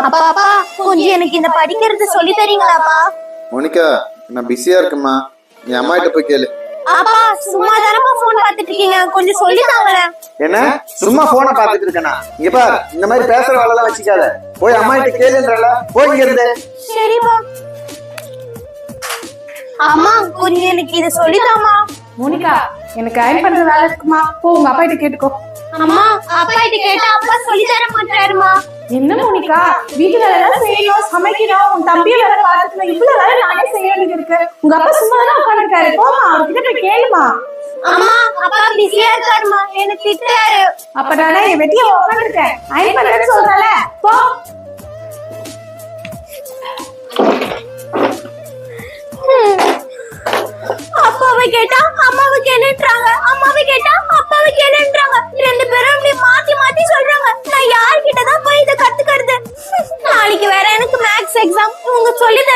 அப்பா அப்பா கொஞ்சம் எனக்கு இந்த படிக்கிறது சொல்லி தரீங்களாப்பா? மோனிகா நான் பிஸியா இருக்கேம்மா. என் அம்மா கிட்ட போய் கேளு. அப்பா சும்மா தானப்பா போன் பார்த்துட்டு இருக்கீங்க கொஞ்சம் சொல்லி தாங்களேன். என்ன? சும்மா போனை பார்த்துட்டு இருக்கேனா இங்க பார் இந்த மாதிரி பேசுற வேலை வச்சுக்காத. போய் அம்மா கிட்ட கேளுன்றல போய் இங்க இருந்து. சரிப்பா அம்மா கொஞ்சம் எனக்கு இத சொல்லிதாமா மோனிகா எனக்கு அயன் பண்ற வேலை இருக்குமா? போ உங்க அப்பா கிட்ட கேட்டுக்கோ. அம்மா அப்பா கிட்ட கேட்டா அப்பா சொல்லி தர மாட்டாருமா? என்ன மோனிகா? வீட்டு வேலை எல்லாம் செய்யணும். சமைக்கணும். உன் தம்பியை வேலை பார்த்துக்கணும். இவ்வளவு வேலை நானே செய்ய வேண்டியது இருக்கு. உங்க அப்பா சும்மா தானே உட்காந்துருக்காரு போமா அவர்கிட்ட போய் கேளுமா அம்மா அப்பா பிஸியா இருக்காருமா எனக்கு திட்டாரு அப்ப நானே என் வெட்டிய உட்காந்துருக்கேன் பண்றேன்னு சொல்றல போ.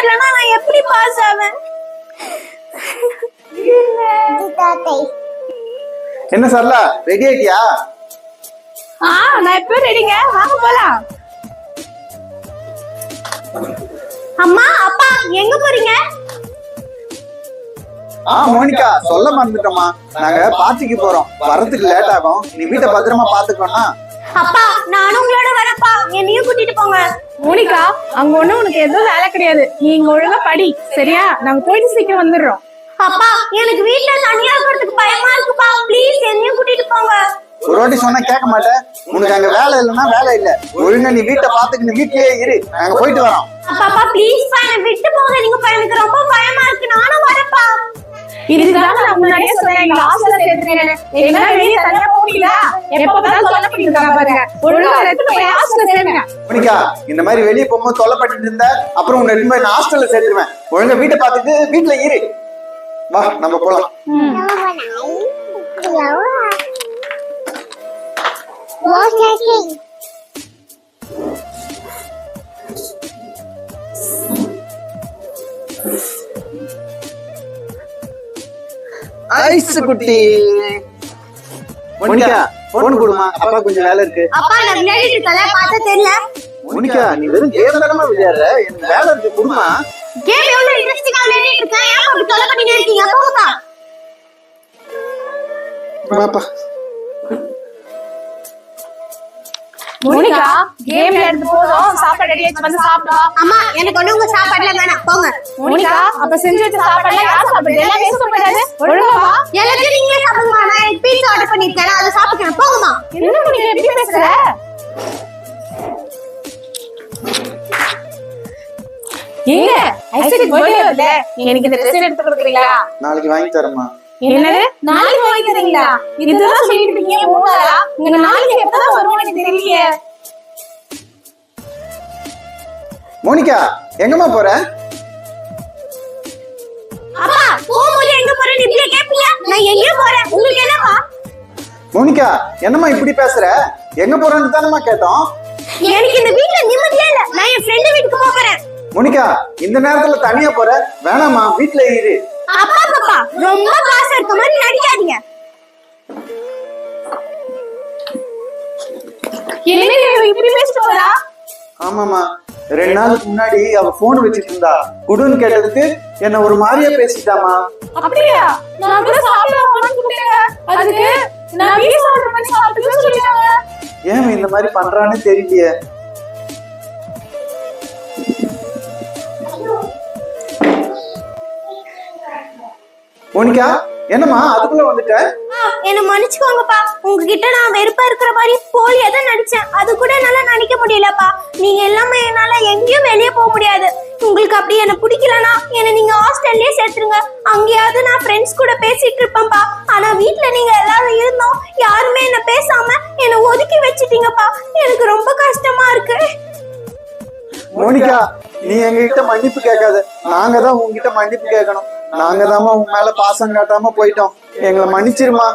தரலன்னா நான் எப்படி பாஸ் ஆவேன்? என்ன சரலா ரெடி ஆயிட்டியா? ஆ நான் எப்ப ரெடிங்க வாங்க போலாம். அம்மா அப்பா எங்க போறீங்க? ஆ மோனிகா சொல்ல மறந்துட்டோமா நாங்க பார்ட்டிக்கு போறோம். வரதுக்கு லேட் ஆகும். நீ வீட்டை பத்திரமா பாத்துக்கோனா அப்பா நானும் உங்களோட வரப்பா என்னையும் கூட்டிட்டு போங்க. மோனிகா அங்க ஒண்ணு உனக்கு எதுவும் வேலை கிடையாது. நீ இங்க ஒழுங்கா படி சரியா? நாங்க போயிட்டு சீக்கிரம் வந்துடுறோம். அப்பா எனக்கு வீட்ல தனியா இருக்கிறதுக்கு பயமா இருக்குப்பா. ப்ளீஸ் என்னையும் கூட்டிட்டு போங்க. ஒரு வாட்டி சொன்னா கேட்க மாட்டேன். உனக்கு அங்க வேலை இல்லைன்னா வேலை இல்ல. ஒழுங்கா நீ வீட்டை பாத்துக்கிட்டு வீட்லயே இரு. நாங்க போயிட்டு வரோம். அப்பா ப்ளீஸ் பா என்னை விட்டு போங்க நீங்க பா, எனக்கு ரொம்ப பயமா இருக்கு நானும் வரப்பா இதுதான் நான் முன்னாடியே சொன்னேன் எங்க ஹாஸ்டல்ல சேர்த்துறேன் எங்களால வெளியே தனியா போகல எப்ப பார்த்தாலும் பாருங்க. ஒழுங்கா எடுத்து போய் ஹாஸ்டல்ல சேருங்க மோனிகா இந்த மாதிரி வெளியே போகும்போது தொல்லைப்பட்டு இருந்த அப்புறம் உன்னை எடுத்து போய் நான் ஹாஸ்டல்ல சேர்த்துருவேன். ஒழுங்கா வீட்டை பார்த்துட்டு வீட்டுல இரு. வா நம்ம போலாம். ஐஸ் குட்டி. மோனிகா போன் கொடுமா. அப்பா கொஞ்சம் வேலை இருக்கு. அப்பா நான் விளையாடிட்டு இருக்கல பார்த்தா தெரியல. மோனிகா நீ வெறும் கேம் தானமா விளையாடுற? எனக்கு வேலை இருக்கு கொடுமா. கேம் எவ்வளவு இன்ட்ரெஸ்டிங்கா விளையாடிட்டு இருக்கேன் ஏன் அப்படி தொலை பண்ணிட்டே இருக்கீங்க? போங்கப்பா வாப்பா. மோனிகா கேம் போதும். சாப்பாடு ரெடி ஆயிடுச்சு வந்து சாப்பிடும் அம்மா எனக்கு ஒண்ணு உங்க சாப்பாடுல வேணாம். போங்க. மோனிகா அப்ப செஞ்சு வச்ச சாப்பாடுல யார் சாப்பிடுறது எல்லாம் வேஸ்ட் பண்ணாது ஒழுங்கா ஏங்க ஐஸ்வரி பர்த்டே வருது எனக்கு இந்த ட்ரெஸ் எடுத்து கொடுக்குறீங்களா? நாளைக்கு வாங்கி தரேம்மா. என்னது? நாளைக்கு வாங்கிக்கிறீங்களா இதுதான் சொல்லிட்டு இருக்கீங்க மூணு நாளா உங்க நாளைக்கு எப்பதான் வருவோம் எனக்கு தெரியலையே. மோனிகா எங்கம்மா போற? அப்பா போகும்போது எங்க போறேன்னு இப்படியே கேப்பீங்க? நான் எங்கேயோ போறேன். உங்களுக்கு என்னப்பா மோனிகா என்னம்மா இப்படி பேசுற? எங்க போறேன்னு தானம்மா கேட்டோம். எனக்கு இந்த வீட்ல நிம்மதியே இல்ல. நான் என் ஃப்ரெண்ட் வீட்டுக்கு போக போறேன். மோனிகா இந்த நேரத்துல தனியா போற? வேணாம்மா வீட்ல இரு. அப்பா பாப்பா ரொம்ப காசு இருக்க மாதிரி நடிக்காதீங்க. என்ன இவ இப்படி பேசிட்டு போறா ஆமாமா ரெண்டு நாளுக்கு முன்னாடி அவ போன் வச்சிட்டு இருந்தா குடுன்னு கேட்டதுக்கு என்ன ஒரு மாதிரியா பேசிட்டாமா அப்படியா? நான் கூட சாப்பிட போனேன்னு கூப்பிட்டேங்க. அதுக்கு நான் வீட்டு ஆர்டர் பண்ணி சாப்பிட்டுன்னு சொல்லிட்டாங்க. ஏன் இந்த மாதிரி பண்றான்னு தெரியலையே. மோனிகா என்னம்மா அதுக்குள்ள வந்துட்ட என்ன மன்னிச்சுக்கோங்கப்பா. உங்ககிட்ட நான் வெறுப்பா இருக்கிற மாதிரி போலியா தான் நடிச்சேன். அது கூட என்னால நடிக்க முடியலப்பா. நீங்க எல்லாமே என்னால எங்கேயும் வெளியே போக முடியாது. உங்களுக்கு அப்படி என்ன பிடிக்கலனா என்ன நீங்க ஹாஸ்டல்லயே சேர்த்துருங்க. அங்கேயாவது நான் ஃப்ரெண்ட்ஸ் கூட பேசிட்டு இருப்பேன்ப்பா. ஆனா வீட்ல நீங்க எல்லாரும் இருந்தோம் யாருமே என்ன பேசாம என்ன ஒதுக்கி வச்சிட்டீங்கப்பா. எனக்கு ரொம்ப கஷ்டமா இருக்கு. மோனிகா நீ எங்ககிட்ட மன்னிப்பு கேட்காத. நாங்க தான் உங்ககிட்ட மன்னிப்பு கேட்கணும். நாங்க தாம்மா உன் மேல பாசம் காட்டாம போயிட்டோம். எங்களை மன்னிச்சிருமா?